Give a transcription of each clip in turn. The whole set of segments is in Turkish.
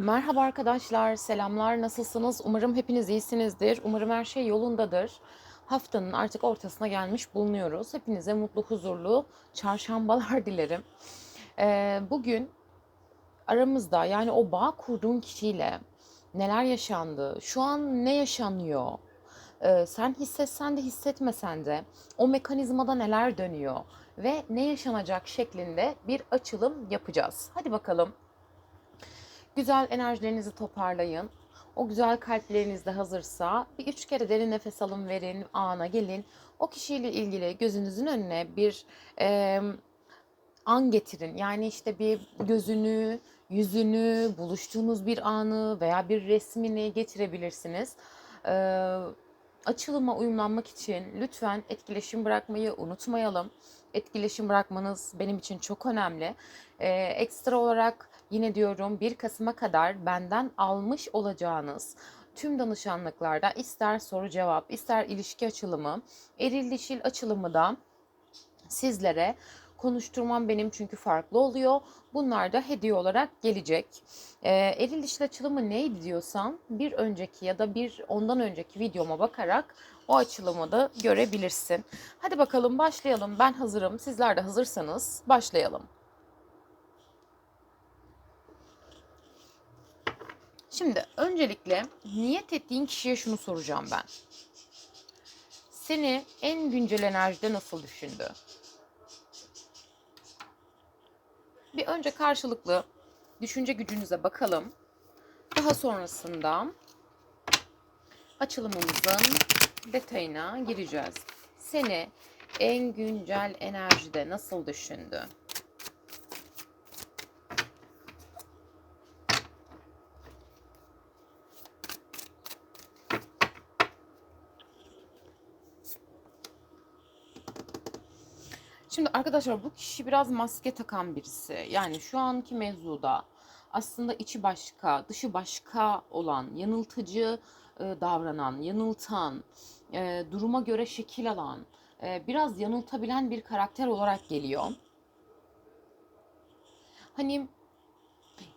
Merhaba arkadaşlar, selamlar. Nasılsınız? Umarım hepiniz iyisinizdir. Umarım her şey yolundadır. Haftanın artık ortasına gelmiş bulunuyoruz. Hepinize mutlu, huzurlu çarşambalar dilerim. Ee, bugün aramızda yani o bağ kurduğun kişiyle neler yaşandı, şu an ne yaşanıyor, ee, sen hissetsen de hissetmesen de o mekanizmada neler dönüyor ve ne yaşanacak şeklinde bir açılım yapacağız. Hadi bakalım. Güzel enerjilerinizi toparlayın. O güzel kalpleriniz de hazırsa bir üç kere derin nefes alın verin, ana gelin. O kişiyle ilgili gözünüzün önüne bir e, an getirin. Yani işte bir gözünü, yüzünü, buluştuğunuz bir anı veya bir resmini getirebilirsiniz. E, açılıma uyumlanmak için lütfen etkileşim bırakmayı unutmayalım. Etkileşim bırakmanız benim için çok önemli. Ee, ekstra olarak yine diyorum 1 Kasım'a kadar benden almış olacağınız tüm danışanlıklarda ister soru cevap, ister ilişki açılımı, eril dişil açılımı da sizlere konuşturmam benim çünkü farklı oluyor. Bunlar da hediye olarak gelecek. Ee, eril dişil açılımı neydi diyorsan bir önceki ya da bir ondan önceki videoma bakarak o açılımı da görebilirsin. Hadi bakalım başlayalım. Ben hazırım. Sizler de hazırsanız başlayalım. Şimdi öncelikle niyet ettiğin kişiye şunu soracağım ben. Seni en güncel enerjide nasıl düşündü? Bir önce karşılıklı düşünce gücünüze bakalım. Daha sonrasında açılımımızın detayına gireceğiz. Seni en güncel enerjide nasıl düşündü? Şimdi arkadaşlar bu kişi biraz maske takan birisi. Yani şu anki mevzuda aslında içi başka, dışı başka olan, yanıltıcı e, davranan, yanıltan, e, duruma göre şekil alan, e, biraz yanıltabilen bir karakter olarak geliyor. Hani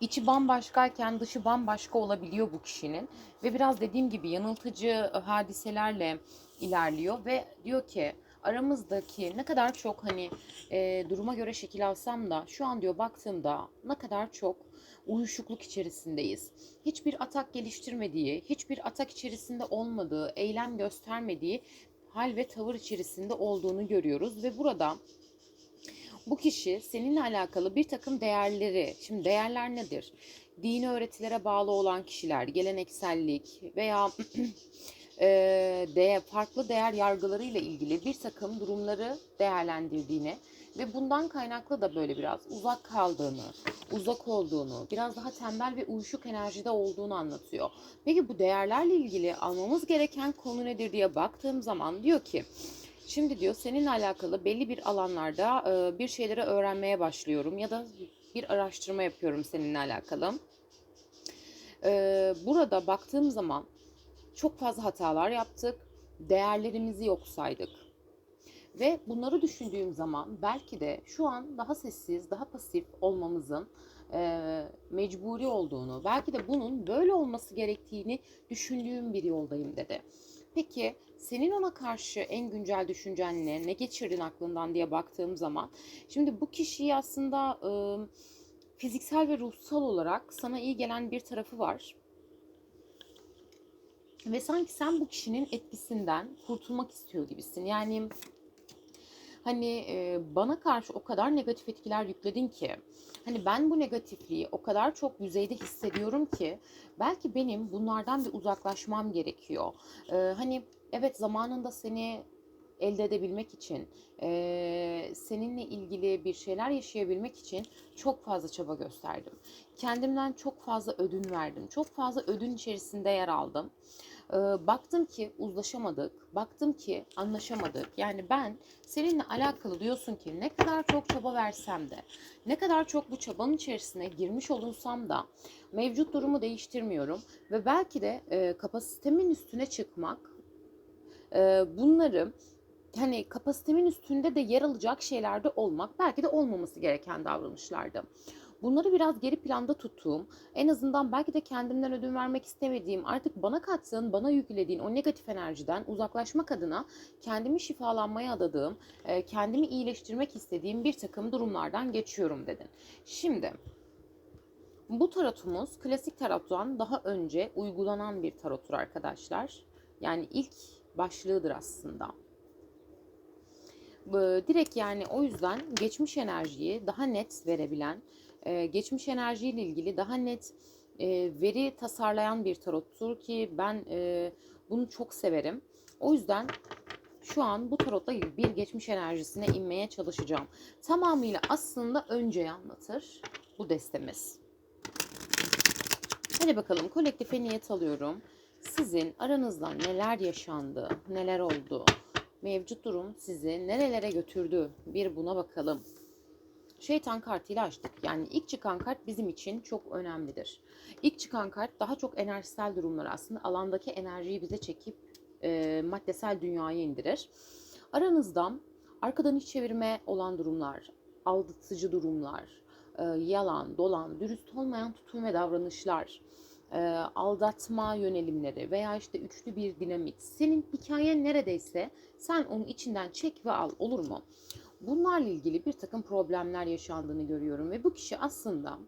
içi bambaşkayken dışı bambaşka olabiliyor bu kişinin ve biraz dediğim gibi yanıltıcı hadiselerle ilerliyor ve diyor ki aramızdaki ne kadar çok hani e, duruma göre şekil alsam da şu an diyor baktığımda ne kadar çok uyuşukluk içerisindeyiz. Hiçbir atak geliştirmediği, hiçbir atak içerisinde olmadığı, eylem göstermediği hal ve tavır içerisinde olduğunu görüyoruz ve burada bu kişi seninle alakalı bir takım değerleri, şimdi değerler nedir? Dini öğretilere bağlı olan kişiler, geleneksellik veya e, değer, farklı değer yargılarıyla ilgili bir takım durumları değerlendirdiğini ve bundan kaynaklı da böyle biraz uzak kaldığını, uzak olduğunu, biraz daha tembel ve uyuşuk enerjide olduğunu anlatıyor. Peki bu değerlerle ilgili almamız gereken konu nedir diye baktığım zaman diyor ki Şimdi diyor seninle alakalı belli bir alanlarda e, bir şeyleri öğrenmeye başlıyorum ya da bir araştırma yapıyorum seninle alakalı. E, burada baktığım zaman çok fazla hatalar yaptık, değerlerimizi yok saydık. Ve bunları düşündüğüm zaman belki de şu an daha sessiz, daha pasif olmamızın e, mecburi olduğunu, belki de bunun böyle olması gerektiğini düşündüğüm bir yoldayım dedi. Peki senin ona karşı en güncel düşüncen ne? Ne geçirdin aklından diye baktığım zaman. Şimdi bu kişiyi aslında e, fiziksel ve ruhsal olarak sana iyi gelen bir tarafı var. Ve sanki sen bu kişinin etkisinden kurtulmak istiyor gibisin. Yani hani e, bana karşı o kadar negatif etkiler yükledin ki hani ben bu negatifliği o kadar çok yüzeyde hissediyorum ki belki benim bunlardan bir uzaklaşmam gerekiyor. E, hani evet zamanında seni elde edebilmek için, e, seninle ilgili bir şeyler yaşayabilmek için çok fazla çaba gösterdim. Kendimden çok fazla ödün verdim. Çok fazla ödün içerisinde yer aldım. E, baktım ki uzlaşamadık. Baktım ki anlaşamadık. Yani ben seninle alakalı diyorsun ki ne kadar çok çaba versem de, ne kadar çok bu çabanın içerisine girmiş olunsam da mevcut durumu değiştirmiyorum. Ve belki de e, kapasitemin üstüne çıkmak, e, bunları hani kapasitemin üstünde de yer alacak şeylerde olmak belki de olmaması gereken davranışlardı. Bunları biraz geri planda tuttuğum, en azından belki de kendimden ödün vermek istemediğim, artık bana kattığın, bana yüklediğin o negatif enerjiden uzaklaşmak adına kendimi şifalanmaya adadığım, e, kendimi iyileştirmek istediğim bir takım durumlardan geçiyorum dedin. Şimdi bu tarotumuz klasik tarottan daha önce uygulanan bir tarottur arkadaşlar. Yani ilk başlığıdır aslında. Bu- Direkt yani o yüzden geçmiş enerjiyi daha net verebilen, e, geçmiş enerjiyle ilgili daha net e, veri tasarlayan bir tarottur ki ben e, bunu çok severim. O yüzden şu an bu tarotla bir geçmiş enerjisine inmeye çalışacağım. Tamamıyla aslında önceyi anlatır bu destemiz. Hadi bakalım kolektife niyet alıyorum. Sizin aranızda neler yaşandı, neler oldu, mevcut durum sizi nerelere götürdü bir buna bakalım. Şeytan kartıyla açtık. Yani ilk çıkan kart bizim için çok önemlidir. İlk çıkan kart daha çok enerjisel durumlar aslında alandaki enerjiyi bize çekip e, maddesel dünyaya indirir. Aranızda arkadan iş çevirme olan durumlar, aldatıcı durumlar, e, yalan, dolan, dürüst olmayan tutum ve davranışlar, e, aldatma yönelimleri veya işte üçlü bir dinamik. Senin hikayen neredeyse sen onun içinden çek ve al olur mu? Bunlarla ilgili bir takım problemler yaşandığını görüyorum ve bu kişi aslında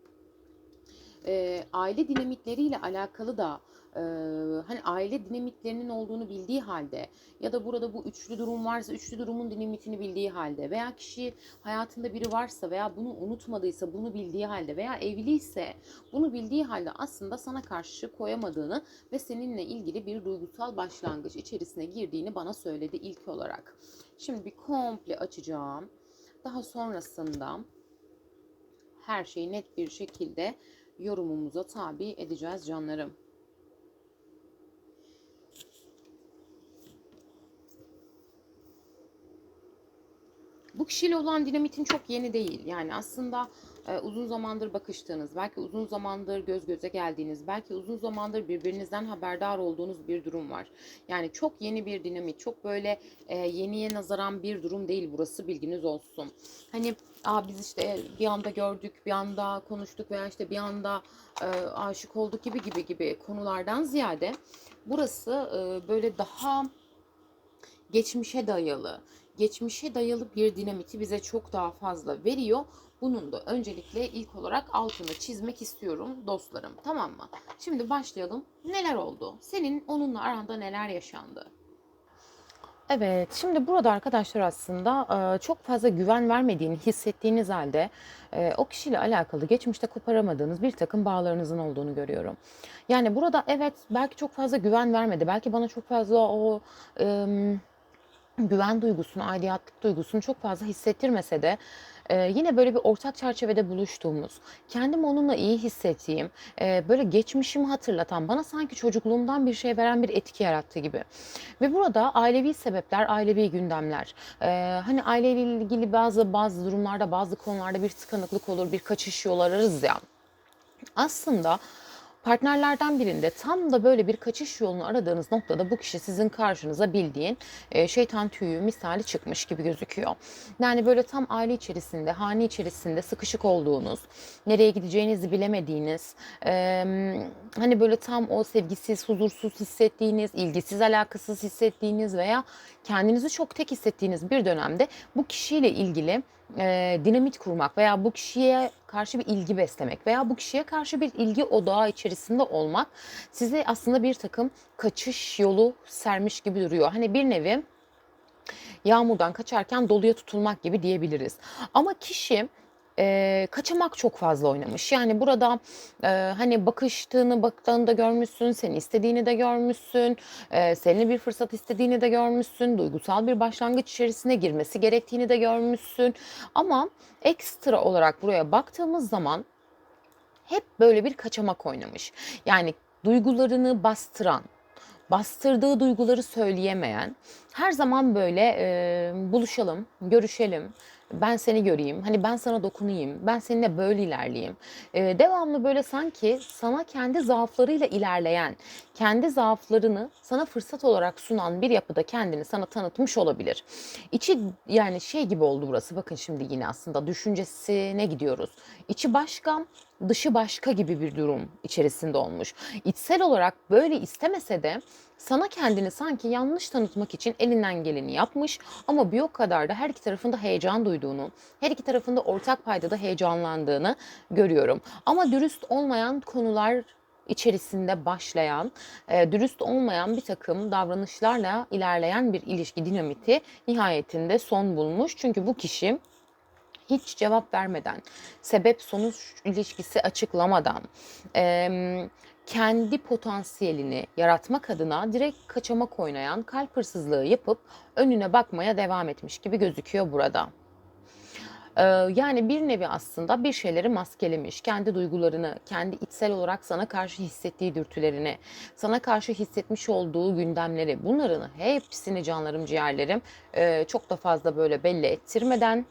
e, aile dinamikleriyle alakalı da hani aile dinamiklerinin olduğunu bildiği halde ya da burada bu üçlü durum varsa üçlü durumun dinamitini bildiği halde veya kişi hayatında biri varsa veya bunu unutmadıysa bunu bildiği halde veya evliyse bunu bildiği halde aslında sana karşı koyamadığını ve seninle ilgili bir duygusal başlangıç içerisine girdiğini bana söyledi ilk olarak. Şimdi bir komple açacağım. Daha sonrasında her şeyi net bir şekilde yorumumuza tabi edeceğiz canlarım. Bu kişiyle olan dinamitin çok yeni değil. Yani aslında e, uzun zamandır bakıştığınız, belki uzun zamandır göz göze geldiğiniz, belki uzun zamandır birbirinizden haberdar olduğunuz bir durum var. Yani çok yeni bir dinamik, çok böyle e, yeniye nazaran bir durum değil burası bilginiz olsun. Hani Aa, biz işte bir anda gördük, bir anda konuştuk veya işte bir anda e, aşık olduk gibi gibi gibi konulardan ziyade burası e, böyle daha geçmişe dayalı, geçmişe dayalı bir dinamiti bize çok daha fazla veriyor. Bunun da öncelikle ilk olarak altını çizmek istiyorum dostlarım. Tamam mı? Şimdi başlayalım. Neler oldu? Senin onunla aranda neler yaşandı? Evet, şimdi burada arkadaşlar aslında e, çok fazla güven vermediğini hissettiğiniz halde e, o kişiyle alakalı geçmişte koparamadığınız bir takım bağlarınızın olduğunu görüyorum. Yani burada evet belki çok fazla güven vermedi, belki bana çok fazla o em, güven duygusunu, aidiyetlik duygusunu çok fazla hissettirmese de e, yine böyle bir ortak çerçevede buluştuğumuz, kendimi onunla iyi hissettiğim, e, böyle geçmişimi hatırlatan, bana sanki çocukluğumdan bir şey veren bir etki yarattı gibi. Ve burada ailevi sebepler, ailevi gündemler, e, hani aileyle ilgili bazı bazı durumlarda, bazı konularda bir tıkanıklık olur, bir kaçış yol ararız ya. Aslında partnerlerden birinde tam da böyle bir kaçış yolunu aradığınız noktada bu kişi sizin karşınıza bildiğin e, şeytan tüyü misali çıkmış gibi gözüküyor. Yani böyle tam aile içerisinde, hane içerisinde sıkışık olduğunuz, nereye gideceğinizi bilemediğiniz, hani böyle tam o sevgisiz, huzursuz hissettiğiniz, ilgisiz, alakasız hissettiğiniz veya kendinizi çok tek hissettiğiniz bir dönemde bu kişiyle ilgili e, dinamit kurmak veya bu kişiye karşı bir ilgi beslemek veya bu kişiye karşı bir ilgi odağı içerisinde olmak size aslında bir takım kaçış yolu sermiş gibi duruyor. Hani bir nevi yağmurdan kaçarken doluya tutulmak gibi diyebiliriz. Ama kişi e, kaçamak çok fazla oynamış. Yani burada e, hani bakıştığını baktığını da görmüşsün, seni istediğini de görmüşsün, e, seninle bir fırsat istediğini de görmüşsün, duygusal bir başlangıç içerisine girmesi gerektiğini de görmüşsün. Ama ekstra olarak buraya baktığımız zaman hep böyle bir kaçamak oynamış. Yani duygularını bastıran, bastırdığı duyguları söyleyemeyen, her zaman böyle e, buluşalım, görüşelim, ben seni göreyim, hani ben sana dokunayım, ben seninle böyle ilerleyeyim. Ee, devamlı böyle sanki sana kendi zaaflarıyla ilerleyen, kendi zaaflarını sana fırsat olarak sunan bir yapıda kendini sana tanıtmış olabilir. İçi yani şey gibi oldu burası. Bakın şimdi yine aslında düşüncesine gidiyoruz. İçi başka, dışı başka gibi bir durum içerisinde olmuş. İçsel olarak böyle istemese de sana kendini sanki yanlış tanıtmak için elinden geleni yapmış ama bir o kadar da her iki tarafında heyecan duyduğunu, her iki tarafında ortak paydada heyecanlandığını görüyorum. Ama dürüst olmayan konular içerisinde başlayan, e, dürüst olmayan bir takım davranışlarla ilerleyen bir ilişki dinamiti nihayetinde son bulmuş. Çünkü bu kişi hiç cevap vermeden, sebep sonuç ilişkisi açıklamadan, e, kendi potansiyelini yaratmak adına direkt kaçamak oynayan kalp hırsızlığı yapıp önüne bakmaya devam etmiş gibi gözüküyor burada. Yani bir nevi aslında bir şeyleri maskelemiş. Kendi duygularını, kendi içsel olarak sana karşı hissettiği dürtülerini, sana karşı hissetmiş olduğu gündemleri, bunların hepsini canlarım ciğerlerim çok da fazla böyle belli ettirmeden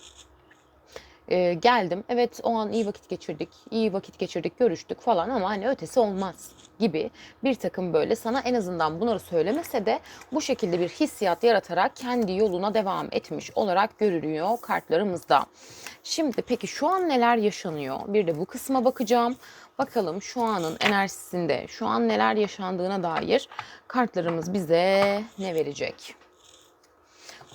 e, geldim. Evet o an iyi vakit geçirdik, iyi vakit geçirdik, görüştük falan ama hani ötesi olmaz gibi bir takım böyle sana en azından bunları söylemese de bu şekilde bir hissiyat yaratarak kendi yoluna devam etmiş olarak görülüyor kartlarımızda. Şimdi peki şu an neler yaşanıyor? Bir de bu kısma bakacağım. Bakalım şu anın enerjisinde şu an neler yaşandığına dair kartlarımız bize ne verecek?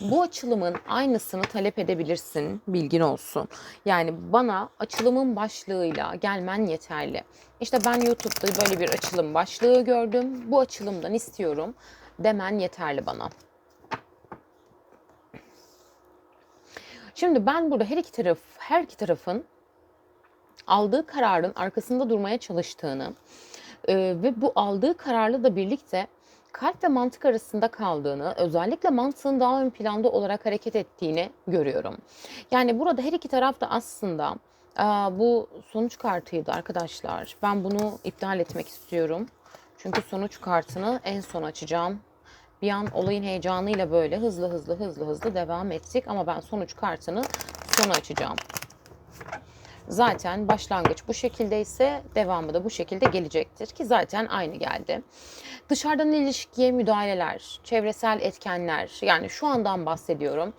Bu açılımın aynısını talep edebilirsin, bilgin olsun. Yani bana açılımın başlığıyla gelmen yeterli. İşte ben YouTube'da böyle bir açılım başlığı gördüm. Bu açılımdan istiyorum demen yeterli bana. Şimdi ben burada her iki taraf, her iki tarafın aldığı kararın arkasında durmaya çalıştığını e, ve bu aldığı kararla da birlikte kalp ve mantık arasında kaldığını, özellikle mantığın daha ön planda olarak hareket ettiğini görüyorum. Yani burada her iki taraf da aslında bu sonuç kartıydı arkadaşlar. Ben bunu iptal etmek istiyorum. Çünkü sonuç kartını en son açacağım. Bir an olayın heyecanıyla böyle hızlı hızlı hızlı hızlı devam ettik ama ben sonuç kartını son açacağım. Zaten başlangıç bu şekilde ise devamı da bu şekilde gelecektir ki zaten aynı geldi. Dışarıdan ilişkiye müdahaleler, çevresel etkenler yani şu andan bahsediyorum.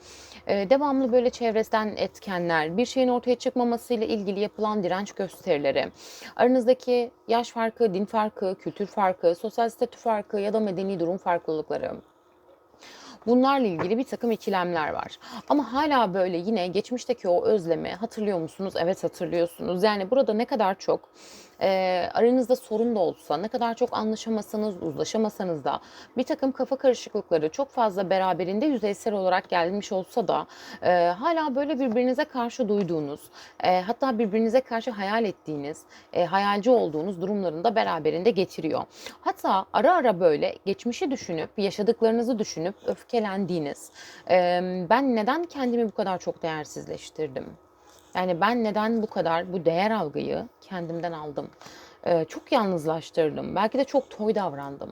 Ee, devamlı böyle çevresinden etkenler, bir şeyin ortaya çıkmamasıyla ilgili yapılan direnç gösterileri, aranızdaki yaş farkı, din farkı, kültür farkı, sosyal statü farkı ya da medeni durum farklılıkları Bunlarla ilgili bir takım ikilemler var. Ama hala böyle yine geçmişteki o özlemi hatırlıyor musunuz? Evet hatırlıyorsunuz. Yani burada ne kadar çok e, aranızda sorun da olsa, ne kadar çok anlaşamasanız, uzlaşamasanız da bir takım kafa karışıklıkları çok fazla beraberinde yüzeysel olarak gelmiş olsa da e, hala böyle birbirinize karşı duyduğunuz, e, hatta birbirinize karşı hayal ettiğiniz, e, hayalci olduğunuz durumlarını da beraberinde getiriyor. Hatta ara ara böyle geçmişi düşünüp, yaşadıklarınızı düşünüp öfkelendiğiniz, e, ben neden kendimi bu kadar çok değersizleştirdim? Yani ben neden bu kadar bu değer algıyı kendimden aldım? Ee, çok yalnızlaştırdım. Belki de çok toy davrandım.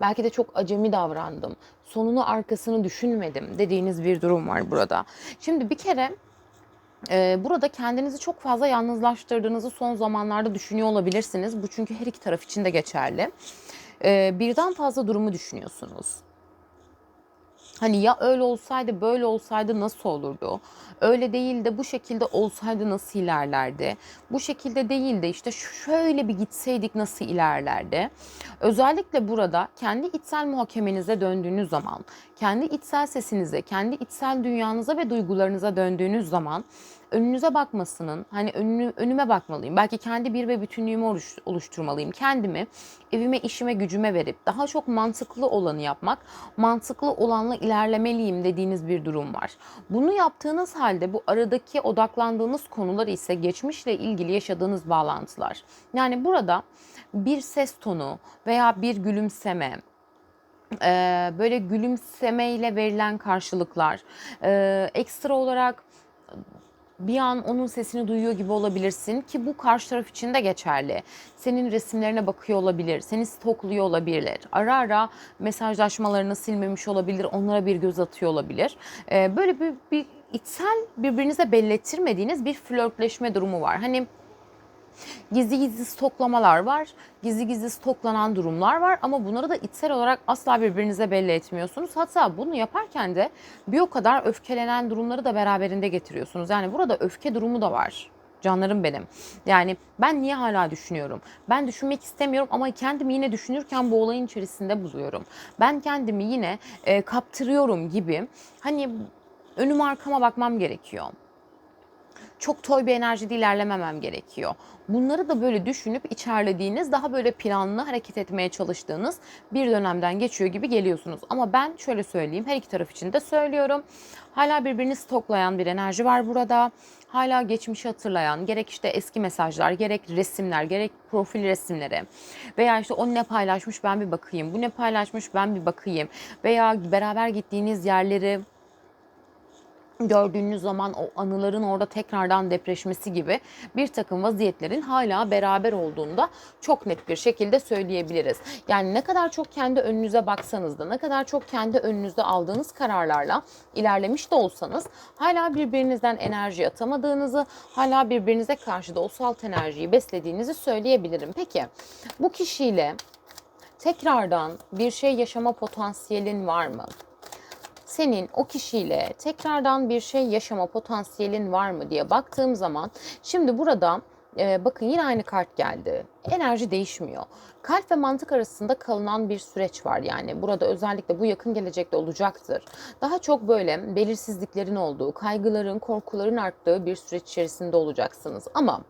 Belki de çok acemi davrandım. Sonunu arkasını düşünmedim dediğiniz bir durum var burada. Şimdi bir kere e, burada kendinizi çok fazla yalnızlaştırdığınızı son zamanlarda düşünüyor olabilirsiniz. Bu çünkü her iki taraf için de geçerli. E, birden fazla durumu düşünüyorsunuz. Hani ya öyle olsaydı böyle olsaydı nasıl olurdu? Öyle değil de bu şekilde olsaydı nasıl ilerlerdi? Bu şekilde değil de işte şöyle bir gitseydik nasıl ilerlerdi? Özellikle burada kendi içsel muhakemenize döndüğünüz zaman, kendi içsel sesinize, kendi içsel dünyanıza ve duygularınıza döndüğünüz zaman önünüze bakmasının hani önünü, önüme bakmalıyım. Belki kendi bir ve bütünlüğümü oluş, oluşturmalıyım. Kendimi evime, işime, gücüme verip daha çok mantıklı olanı yapmak, mantıklı olanla ilerlemeliyim dediğiniz bir durum var. Bunu yaptığınız halde bu aradaki odaklandığınız konular ise geçmişle ilgili yaşadığınız bağlantılar. Yani burada bir ses tonu veya bir gülümseme, böyle gülümsemeyle verilen karşılıklar, ekstra olarak bir an onun sesini duyuyor gibi olabilirsin ki bu karşı taraf için de geçerli. Senin resimlerine bakıyor olabilir, seni stokluyor olabilir. Ara ara mesajlaşmalarını silmemiş olabilir, onlara bir göz atıyor olabilir. Ee, böyle bir, bir içsel birbirinize bellettirmediğiniz bir flörtleşme durumu var. Hani gizli gizli stoklamalar var, gizli gizli stoklanan durumlar var ama bunları da içsel olarak asla birbirinize belli etmiyorsunuz. Hatta bunu yaparken de bir o kadar öfkelenen durumları da beraberinde getiriyorsunuz. Yani burada öfke durumu da var. Canlarım benim. Yani ben niye hala düşünüyorum? Ben düşünmek istemiyorum ama kendimi yine düşünürken bu olayın içerisinde buluyorum. Ben kendimi yine e, kaptırıyorum gibi. Hani önüm arkama bakmam gerekiyor çok toy bir enerjide ilerlememem gerekiyor. Bunları da böyle düşünüp içerlediğiniz, daha böyle planlı hareket etmeye çalıştığınız bir dönemden geçiyor gibi geliyorsunuz. Ama ben şöyle söyleyeyim, her iki taraf için de söylüyorum. Hala birbirini stoklayan bir enerji var burada. Hala geçmişi hatırlayan, gerek işte eski mesajlar, gerek resimler, gerek profil resimleri veya işte o ne paylaşmış ben bir bakayım, bu ne paylaşmış ben bir bakayım veya beraber gittiğiniz yerleri gördüğünüz zaman o anıların orada tekrardan depreşmesi gibi bir takım vaziyetlerin hala beraber olduğunda çok net bir şekilde söyleyebiliriz. Yani ne kadar çok kendi önünüze baksanız da ne kadar çok kendi önünüzde aldığınız kararlarla ilerlemiş de olsanız hala birbirinizden enerji atamadığınız, hala birbirinize karşı da o salt enerjiyi beslediğinizi söyleyebilirim. Peki bu kişiyle tekrardan bir şey yaşama potansiyelin var mı? Senin o kişiyle tekrardan bir şey yaşama potansiyelin var mı diye baktığım zaman şimdi burada e, bakın yine aynı kart geldi. Enerji değişmiyor. Kalp ve mantık arasında kalınan bir süreç var yani. Burada özellikle bu yakın gelecekte olacaktır. Daha çok böyle belirsizliklerin olduğu, kaygıların, korkuların arttığı bir süreç içerisinde olacaksınız. Ama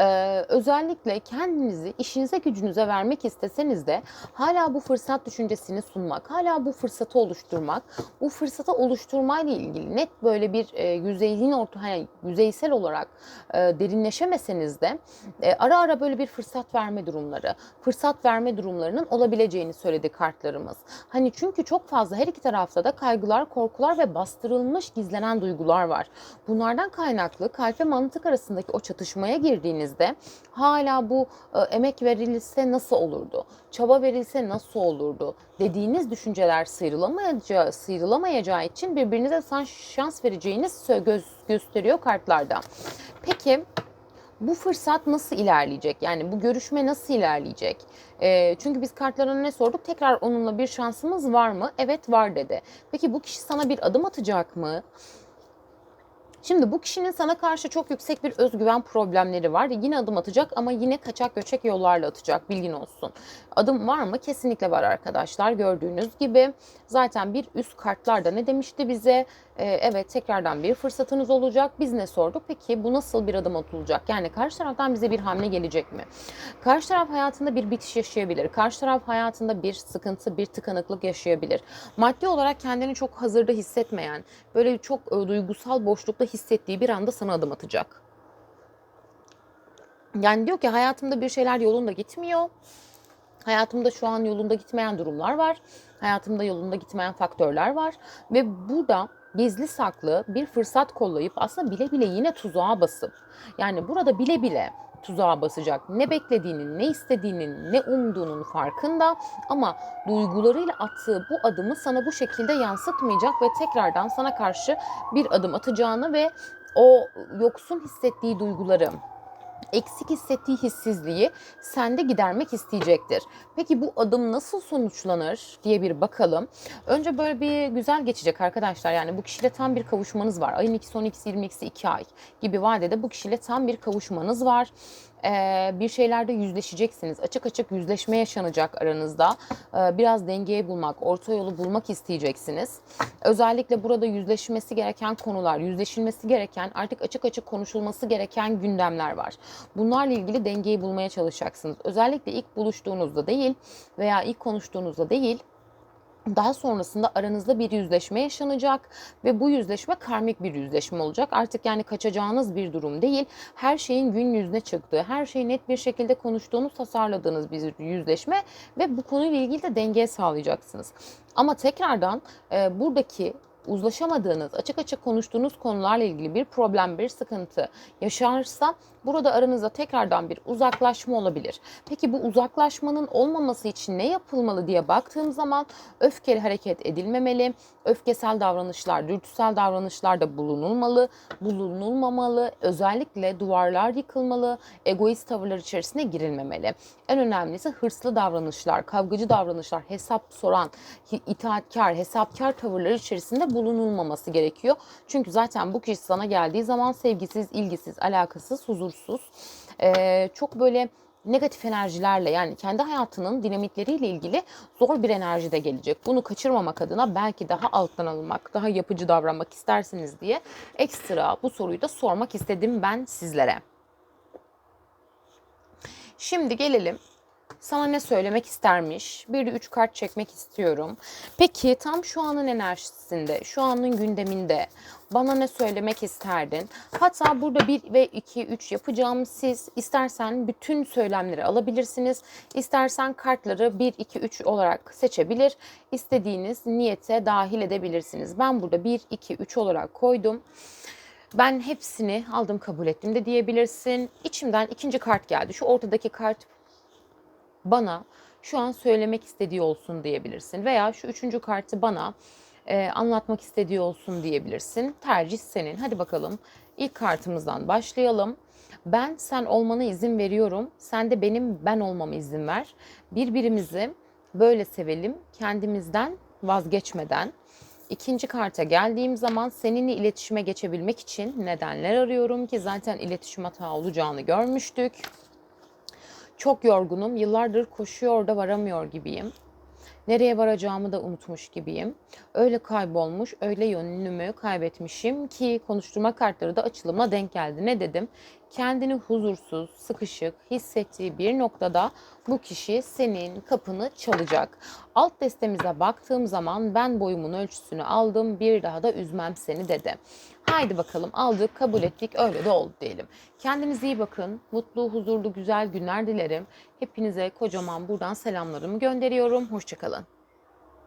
ee, özellikle kendinizi işinize gücünüze vermek isteseniz de hala bu fırsat düşüncesini sunmak, hala bu fırsatı oluşturmak, bu fırsatı oluşturmayla ilgili net böyle bir e, yüzeyliğin orta, hani yüzeysel olarak e, derinleşemeseniz de e, ara ara böyle bir fırsat verme durumları, fırsat verme durumlarının olabileceğini söyledi kartlarımız. Hani çünkü çok fazla her iki tarafta da kaygılar, korkular ve bastırılmış gizlenen duygular var. Bunlardan kaynaklı kalp ve mantık arasındaki o çatışmaya girdiğiniz ülkemizde hala bu e, emek verilse nasıl olurdu? Çaba verilse nasıl olurdu? Dediğiniz düşünceler sıyrılamayacağı, sıyrılamayacağı için birbirinize şans vereceğiniz göz, gösteriyor kartlarda. Peki bu fırsat nasıl ilerleyecek? Yani bu görüşme nasıl ilerleyecek? E, çünkü biz kartlarına ne sorduk? Tekrar onunla bir şansımız var mı? Evet var dedi. Peki bu kişi sana bir adım atacak mı? Şimdi bu kişinin sana karşı çok yüksek bir özgüven problemleri var. Yine adım atacak ama yine kaçak göçek yollarla atacak bilgin olsun. Adım var mı? Kesinlikle var arkadaşlar. Gördüğünüz gibi zaten bir üst kartlarda ne demişti bize? Ee, evet tekrardan bir fırsatınız olacak. Biz ne sorduk? Peki bu nasıl bir adım atılacak? Yani karşı taraftan bize bir hamle gelecek mi? Karşı taraf hayatında bir bitiş yaşayabilir. Karşı taraf hayatında bir sıkıntı, bir tıkanıklık yaşayabilir. Maddi olarak kendini çok hazırda hissetmeyen, böyle çok e, duygusal boşlukta hissettiği bir anda sana adım atacak. Yani diyor ki hayatımda bir şeyler yolunda gitmiyor. Hayatımda şu an yolunda gitmeyen durumlar var. Hayatımda yolunda gitmeyen faktörler var. Ve burada gizli saklı bir fırsat kollayıp aslında bile bile yine tuzağa basıp yani burada bile bile tuzağa basacak. Ne beklediğinin, ne istediğinin, ne umduğunun farkında ama duygularıyla attığı bu adımı sana bu şekilde yansıtmayacak ve tekrardan sana karşı bir adım atacağını ve o yoksun hissettiği duyguları eksik hissettiği hissizliği sende gidermek isteyecektir. Peki bu adım nasıl sonuçlanır diye bir bakalım. Önce böyle bir güzel geçecek arkadaşlar. Yani bu kişiyle tam bir kavuşmanız var. Ayın 2 son 2'si 22'si 2 ay gibi vadede bu kişiyle tam bir kavuşmanız var e, bir şeylerde yüzleşeceksiniz. Açık açık yüzleşme yaşanacak aranızda. E, biraz dengeyi bulmak, orta yolu bulmak isteyeceksiniz. Özellikle burada yüzleşmesi gereken konular, yüzleşilmesi gereken, artık açık açık konuşulması gereken gündemler var. Bunlarla ilgili dengeyi bulmaya çalışacaksınız. Özellikle ilk buluştuğunuzda değil veya ilk konuştuğunuzda değil, daha sonrasında aranızda bir yüzleşme yaşanacak ve bu yüzleşme karmik bir yüzleşme olacak. Artık yani kaçacağınız bir durum değil. Her şeyin gün yüzüne çıktığı, her şeyi net bir şekilde konuştuğunuz, tasarladığınız bir yüzleşme ve bu konuyla ilgili de denge sağlayacaksınız. Ama tekrardan e, buradaki uzlaşamadığınız, açık açık konuştuğunuz konularla ilgili bir problem, bir sıkıntı yaşarsa burada aranızda tekrardan bir uzaklaşma olabilir. Peki bu uzaklaşmanın olmaması için ne yapılmalı diye baktığım zaman öfkeli hareket edilmemeli, öfkesel davranışlar, dürtüsel davranışlarda bulunulmalı, bulunulmamalı, özellikle duvarlar yıkılmalı, egoist tavırlar içerisine girilmemeli. En önemlisi hırslı davranışlar, kavgacı davranışlar, hesap soran, itaatkar, hesapkar tavırlar içerisinde bulunulmaması gerekiyor. Çünkü zaten bu kişi sana geldiği zaman sevgisiz, ilgisiz, alakasız, huzursuz, ee, çok böyle negatif enerjilerle yani kendi hayatının dinamikleriyle ilgili zor bir enerji de gelecek. Bunu kaçırmamak adına belki daha alttan alınmak, daha yapıcı davranmak istersiniz diye ekstra bu soruyu da sormak istedim ben sizlere. Şimdi gelelim sana ne söylemek istermiş? Bir de üç kart çekmek istiyorum. Peki tam şu anın enerjisinde, şu anın gündeminde bana ne söylemek isterdin? Hatta burada 1 ve 2, 3 yapacağım. Siz istersen bütün söylemleri alabilirsiniz. İstersen kartları 1, 2, 3 olarak seçebilir. İstediğiniz niyete dahil edebilirsiniz. Ben burada 1, 2, 3 olarak koydum. Ben hepsini aldım kabul ettim de diyebilirsin. İçimden ikinci kart geldi. Şu ortadaki kart bana şu an söylemek istediği olsun diyebilirsin. Veya şu üçüncü kartı bana e, anlatmak istediği olsun diyebilirsin. Tercih senin. Hadi bakalım ilk kartımızdan başlayalım. Ben sen olmana izin veriyorum. Sen de benim ben olmama izin ver. Birbirimizi böyle sevelim. Kendimizden vazgeçmeden. İkinci karta geldiğim zaman seninle iletişime geçebilmek için nedenler arıyorum ki zaten iletişim hata olacağını görmüştük. Çok yorgunum. Yıllardır koşuyor da varamıyor gibiyim. Nereye varacağımı da unutmuş gibiyim. Öyle kaybolmuş, öyle yönümü kaybetmişim ki konuşturma kartları da açılıma denk geldi. Ne dedim? Kendini huzursuz, sıkışık hissettiği bir noktada bu kişi senin kapını çalacak. Alt destemize baktığım zaman ben boyumun ölçüsünü aldım, bir daha da üzmem seni dedi. Haydi bakalım aldık, kabul ettik, öyle de oldu diyelim. Kendinize iyi bakın. Mutlu, huzurlu, güzel günler dilerim. Hepinize kocaman buradan selamlarımı gönderiyorum. Hoşçakalın.